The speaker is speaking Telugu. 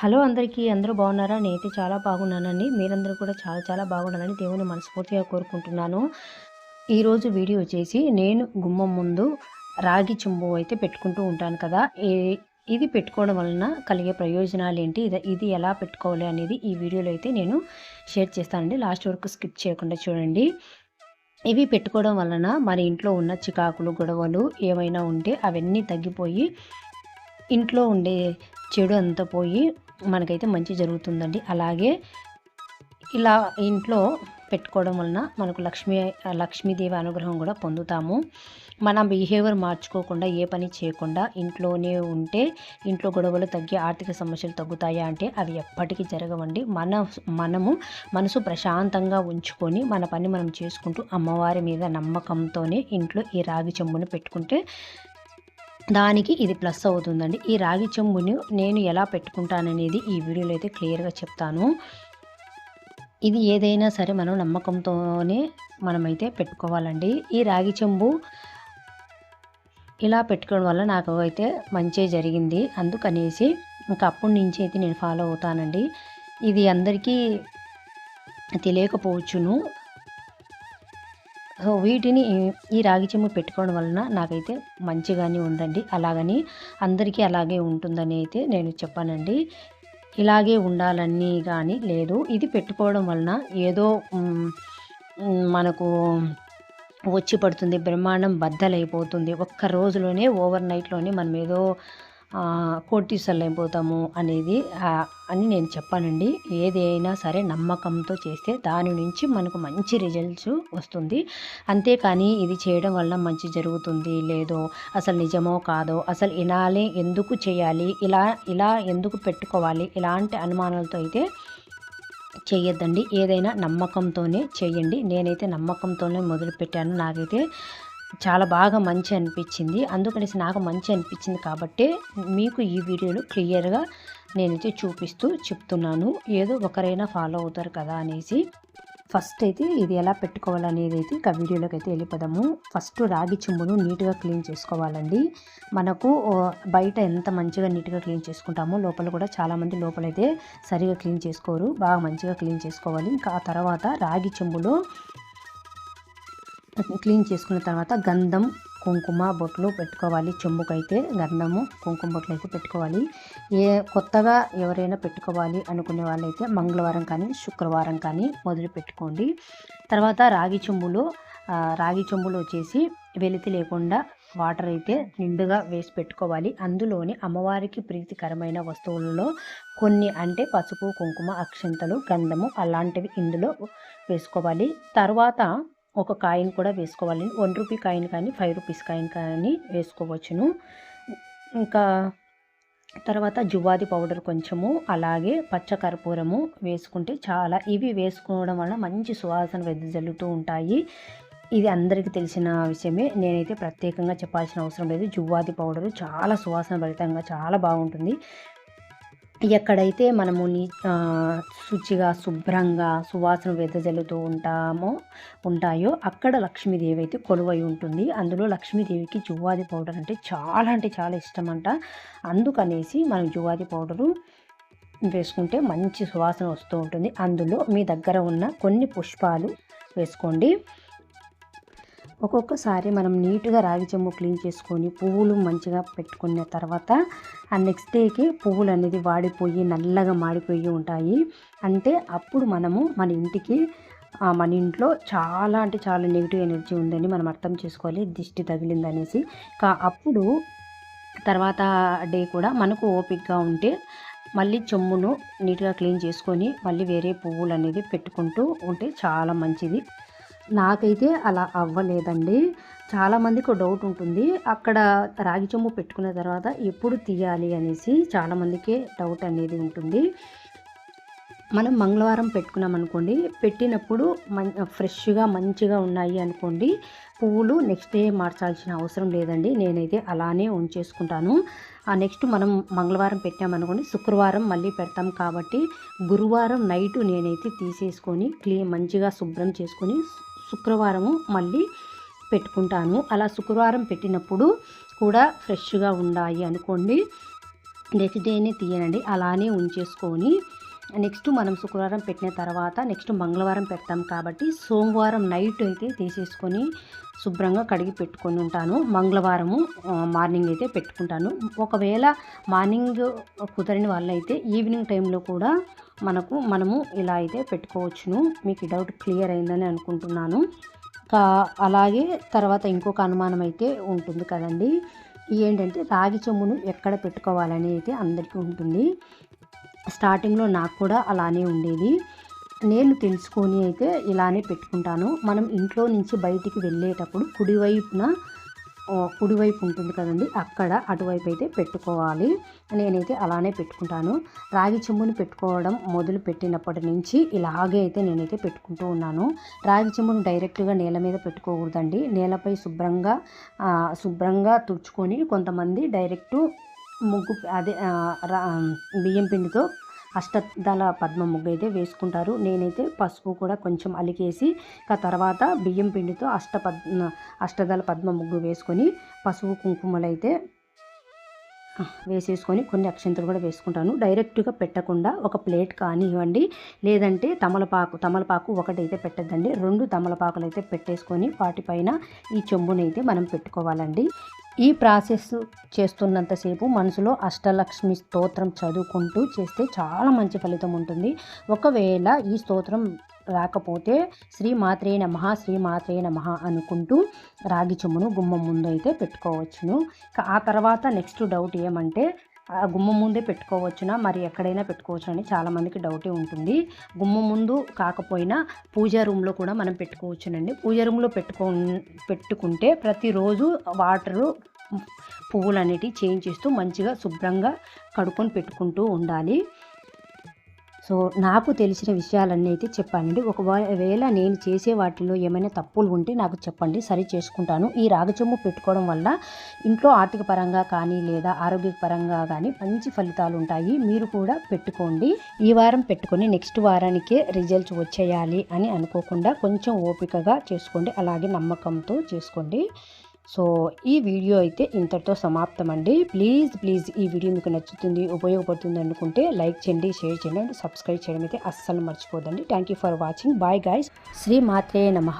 హలో అందరికీ అందరూ బాగున్నారా? నేనైతే చాలా బాగున్నానండి. మీరందరూ కూడా చాలా చాలా బాగున్నారని దేవుని మనస్ఫూర్తిగా కోరుకుంటున్నాను. ఈరోజు వీడియో వచ్చేసి నేను గుమ్మం ముందు రాగి చెంబు అయితే పెట్టుకుంటూ ఉంటాను కదా. ఇది పెట్టుకోవడం వలన కలిగే ప్రయోజనాలు ఏంటి? ఇది ఇది ఎలా పెట్టుకోవాలి అనేది ఈ వీడియోలో అయితే నేను షేర్ చేస్తానండి. లాస్ట్ వరకు స్కిప్ చేయకుండా చూడండి. ఇవి పెట్టుకోవడం వలన మన ఇంట్లో ఉన్న చికాకులు గొడవలు ఏమైనా ఉంటే అవన్నీ తగ్గిపోయి ఇంట్లో ఉండే చెడు అంతా పోయి మనకైతే మంచి జరుగుతుందండి. అలాగే ఇలా ఇంట్లో పెట్టుకోవడం వలన మనకు లక్ష్మీ లక్ష్మీదేవి అనుగ్రహం కూడా పొందుతాము. మన బిహేవియర్ మార్చుకోకుండా ఏ పని చేయకుండా ఇంట్లోనే ఉంటే ఇంట్లో గొడవలు తగ్గి ఆర్థిక సమస్యలు తగ్గుతాయా అంటే అవి ఎప్పటికీ జరగవండి. మన మనము మనసు ప్రశాంతంగా ఉంచుకొని మన పని మనం చేసుకుంటూ అమ్మవారి మీద నమ్మకంతోనే ఇంట్లో ఈ రాగి చెంబును పెట్టుకుంటే దానికి ఇది ప్లస్ అవుతుందండి. ఈ రాగి చెంబుని నేను ఎలా పెట్టుకుంటాననేది ఈ వీడియోలో అయితే క్లియర్గా చెప్తాను. ఇది ఏదైనా సరే మనం నమ్మకంతోనే మనమైతే పెట్టుకోవాలండి. ఈ రాగి చెంబు ఇలా పెట్టుకోవడం వల్ల నాకు అయితే మంచి జరిగింది. అందుకనేసి ఇంకా అప్పటి నుంచి అయితే నేను ఫాలో అవుతానండి. ఇది అందరికీ తెలియకపోవచ్చును. సో వీటిని ఈ రాగి చెంబు పెట్టుకోవడం వలన నాకైతే మంచిగానే ఉందండి. అలాగని అందరికీ అలాగే ఉంటుందని అయితే నేను చెప్పానండి. ఇలాగే ఉండాలని కానీ లేదు. ఇది పెట్టుకోవడం వలన ఏదో మనకు వచ్చి పడుతుంది బ్రహ్మాండం బద్దలైపోతుంది. ఒక్క రోజులోనే ఓవర్ నైట్లోనే మనం ఏదో కోటీసల్ అయిపోతాము అనేది అని నేను చెప్పానండి. ఏదైనా సరే నమ్మకంతో చేస్తే దాని నుంచి మనకు మంచి రిజల్ట్స్ వస్తుంది. అంతేకాని ఇది చేయడం వల్ల మంచి జరుగుతుంది లేదో అసలు నిజమో కాదో అసలు ఇలానే ఎందుకు చేయాలి ఇలా ఇలా ఎందుకు పెట్టుకోవాలి ఇలాంటి అనుమానాలతో అయితే చేయొద్దండి ఏదైనా నమ్మకంతోనే చేయండి నేనైతే నమ్మకంతోనే మొదలుపెట్టాను. నాకైతే చాలా బాగా మంచి అనిపించింది. అందుకనేసి నాకు మంచి అనిపించింది కాబట్టి మీకు ఈ వీడియోలో క్లియర్గా నేనైతే చూపిస్తూ చెప్తున్నాను. ఏదో ఒకరైనా ఫాలో అవుతారు కదా అనేసి. ఫస్ట్ అయితే ఇది ఎలా పెట్టుకోవాలనేది అయితే ఇక వీడియోలోకి అయితే వెళ్ళిపోదాము. ఫస్ట్ రాగి చెంబును నీట్గా క్లీన్ చేసుకోవాలండి. మనకు బయట ఎంత మంచిగా నీట్గా క్లీన్ చేసుకుంటామో లోపల కూడా చాలామంది లోపలైతే సరిగా క్లీన్ చేసుకోరు. బాగా మంచిగా క్లీన్ చేసుకోవాలి. ఇంకా ఆ తర్వాత రాగి చెంబులో క్లీన్ చేసుకున్న తర్వాత గంధం కుంకుమ బొట్లు పెట్టుకోవాలి. చెంబుకైతే గంధము కుంకుమ బొట్లు అయితే పెట్టుకోవాలి. ఏ కొత్తగా ఎవరైనా పెట్టుకోవాలి అనుకునే వాళ్ళైతే మంగళవారం కానీ శుక్రవారం కానీ మొదలు పెట్టుకోండి. తర్వాత రాగి చెంబులు రాగి చెంబులు వచ్చేసి వెలితి లేకుండా వాటర్ అయితే నిండుగా వేసి పెట్టుకోవాలి. అందులోని అమ్మవారికి ప్రీతికరమైన వస్తువులలో కొన్ని అంటే పసుపు కుంకుమ అక్షంతలు గంధము అలాంటివి ఇందులో వేసుకోవాలి. తర్వాత ఒక కాయిన్ కూడా వేసుకోవాలి. వన్ రూపీ కాయిన్ కానీ ఫైవ్ రూపీస్ కాయిన్ కానీ వేసుకోవచ్చును. ఇంకా తర్వాత జువాది పౌడర్ కొంచెము అలాగే పచ్చకర్పూరము వేసుకుంటే చాలా ఇవి వేసుకోవడం వలన మంచి సువాసన వెదజల్లుతూ ఉంటాయి. ఇది అందరికీ తెలిసిన విషయమే. నేనైతే ప్రత్యేకంగా చెప్పాల్సిన అవసరం లేదు. జువ్వాది పౌడరు చాలా సువాసన భరితంగా చాలా బాగుంటుంది. ఎక్కడైతే మనము నీ శుచిగా శుభ్రంగా సువాసన వెదజల్లుతూ ఉంటామో ఉంటాయో అక్కడ లక్ష్మీదేవి అయితే కొలువై ఉంటుంది. అందులో లక్ష్మీదేవికి జువ్వాది పౌడర్ అంటే చాలా అంటే చాలా ఇష్టం అంట అందుకనేసి మనం జువ్వాది పౌడరు వేసుకుంటే మంచి సువాసన వస్తూ ఉంటుంది. అందులో మీ దగ్గర ఉన్న కొన్ని పుష్పాలు వేసుకోండి. ఒక్కొక్కసారి మనం నీట్గా రాగి చెంబు క్లీన్ చేసుకొని పువ్వులు మంచిగా పెట్టుకున్న తర్వాత ఆ నెక్స్ట్ డేకి పువ్వులు అనేది వాడిపోయి నల్లగా మాడిపోయి ఉంటాయి. అంటే అప్పుడు మనము మన ఇంటికి మన ఇంట్లో చాలా అంటే చాలా నెగిటివ్ ఎనర్జీ ఉందని మనం అర్థం చేసుకోవాలి. దిష్టి తగిలిందనేసి. కా అప్పుడు తర్వాత డే కూడా మనకు ఓపిక్గా ఉంటే మళ్ళీ చెమ్మును నీట్గా క్లీన్ చేసుకొని మళ్ళీ వేరే పువ్వులు అనేది పెట్టుకుంటూ ఉంటే చాలా మంచిది. నాకైతే అలా అవ్వలేదండి. చాలామందికి డౌట్ ఉంటుంది. అక్కడ రాగి చెంబు పెట్టుకున్న తర్వాత ఎప్పుడు తీయాలి అనేసి చాలామందికి డౌట్ అనేది ఉంటుంది. మనం మంగళవారం పెట్టుకున్నాం అనుకోండి. పెట్టినప్పుడు మం ఫ్రెష్గా మంచిగా ఉన్నాయి అనుకోండి. పువ్వులు నెక్స్ట్ డే మార్చాల్సిన అవసరం లేదండి. నేనైతే అలానే ఉంచేసుకుంటాను. ఆ నెక్స్ట్ మనం మంగళవారం పెట్టామనుకోండి శుక్రవారం మళ్ళీ పెడతాం కాబట్టి గురువారం నైట్ నేనైతే తీసేసుకొని క్లీన్ మంచిగా శుభ్రం చేసుకొని శుక్రవారము మళ్ళీ పెట్టుకుంటాను. అలా శుక్రవారం పెట్టినప్పుడు కూడా ఫ్రెష్గా ఉన్నాయి అనుకోండి. నెక్స్ట్ డేనే తీయనండి. అలానే ఉంచేసుకొని నెక్స్ట్ మనం శుక్రవారం పెట్టిన తర్వాత నెక్స్ట్ మంగళవారం పెడతాం కాబట్టి సోమవారం నైట్ అయితే తీసేసుకొని శుభ్రంగా కడిగి పెట్టుకొని ఉంటాను. మంగళవారము మార్నింగ్ అయితే పెట్టుకుంటాను. ఒకవేళ మార్నింగ్ కుదరని వాళ్ళైతే ఈవినింగ్ టైంలో కూడా మనకు మనము ఇలా అయితే పెట్టుకోవచ్చును. మీకు డౌట్ క్లియర్ అయిందని అనుకుంటున్నాను. కా అలాగే తర్వాత ఇంకొక అనుమానం అయితే ఉంటుంది కదండి. ఏంటంటే రాగి చెమ్మును ఎక్కడ పెట్టుకోవాలని అయితే అందరికీ ఉంటుంది. స్టార్టింగ్లో నాకు కూడా అలానే ఉండేది. నేను తెలుసుకొని అయితే ఇలానే పెట్టుకుంటాను. మనం ఇంట్లో నుంచి బయటికి వెళ్ళేటప్పుడు కుడివైపున కుడివైపు ఉంటుంది కదండి అక్కడ అటువైపు అయితే పెట్టుకోవాలి. నేనైతే అలానే పెట్టుకుంటాను. రాగి చెంబుని పెట్టుకోవడం మొదలు పెట్టినప్పటి నుంచి ఇలాగే అయితే నేనైతే పెట్టుకుంటూ ఉన్నాను. రాగి చెంబుని డైరెక్ట్గా నేల మీద పెట్టుకోకూడదండి. నేలపై శుభ్రంగా శుభ్రంగా తుడుచుకొని కొంతమంది డైరెక్ట్ ముగ్గు అదే రా- బియ్యం పిండితో అష్టదళ పద్మ ముగ్గు అయితే వేసుకుంటారు. నేనైతే పసుపు కూడా కొంచెం అలికేసి ఆ తర్వాత బియ్యం పిండితో అష్ట పద్ అష్టదళ పద్మ ముగ్గు వేసుకొని పసుపు కుంకుమలు అయితే వేసేసుకొని కొన్ని అక్షంతలు కూడా వేసుకుంటాను. డైరెక్ట్గా పెట్టకుండా ఒక ప్లేట్ కానివ్వండి లేదంటే తమలపాకు తమలపాకు ఒకటైతే పెట్టద్దండి. రెండు తమలపాకులు అయితే పెట్టేసుకొని వాటిపైన ఈ చెంబునైతే మనం పెట్టుకోవాలండి. ఈ ప్రాసెస్ చేస్తున్నంతసేపు మనసులో అష్టలక్ష్మి స్తోత్రం చదువుకుంటూ చేస్తే చాలా మంచి ఫలితం ఉంటుంది. ఒకవేళ ఈ స్తోత్రం రాకపోతే శ్రీ మాత్రే మహా శ్రీ మాత్రే మహా అనుకుంటూ రాగి చెమ్మును గుమ్మం ముందు అయితే పెట్టుకోవచ్చును ఆ తర్వాత నెక్స్ట్ డౌట్ ఏమంటే ఆ గుమ్మం ముందే పెట్టుకోవచ్చునా? మరి ఎక్కడైనా పెట్టుకోవచ్చు అని చాలామందికి డౌటే ఉంటుంది. గుమ్మం ముందు కాకపోయినా పూజా రూమ్లో కూడా మనం పెట్టుకోవచ్చునండి. పూజా రూమ్లో పెట్టుకో పెట్టుకుంటే ప్రతిరోజు వాటరు పువ్వులు అనేటివి చేంజ్ చేస్తూ మంచిగా శుభ్రంగా కడుక్కొని పెట్టుకుంటూ ఉండాలి. సో నాకు తెలిసిన విషయాలన్నీ అయితే చెప్పానండి. ఒకవేళ నేను చేసే వాటిలో ఏమైనా తప్పులు ఉంటే నాకు చెప్పండి. సరి చేసుకుంటాను. ఈ రాగచొమ్ము పెట్టుకోవడం వల్ల ఇంట్లో ఆర్థిక పరంగా కానీ లేదా ఆరోగ్య పరంగా కానీ మంచి ఫలితాలు ఉంటాయి. మీరు కూడా పెట్టుకోండి. ఈ వారం పెట్టుకొని నెక్స్ట్ వారానికే రిజల్ట్స్ వచ్చేయాలి అని అనుకోకుండా కొంచెం ఓపికగా చేసుకోండి. అలాగే నమ్మకంతో చేసుకోండి. సో ఈ వీడియో అయితే ఇంతటితో సమాప్తం అండి ప్లీజ్ ప్లీజ్ ఈ వీడియో మీకు నచ్చుతుంది ఉపయోగపడుతుంది అనుకుంటే లైక్ చేయండి షేర్ చేయండి అండ్ సబ్స్క్రైబ్ చేయడం అయితే అస్సలు మర్చిపోదండి thank you for watching bye guys శ్రీ మాత్రే నమ.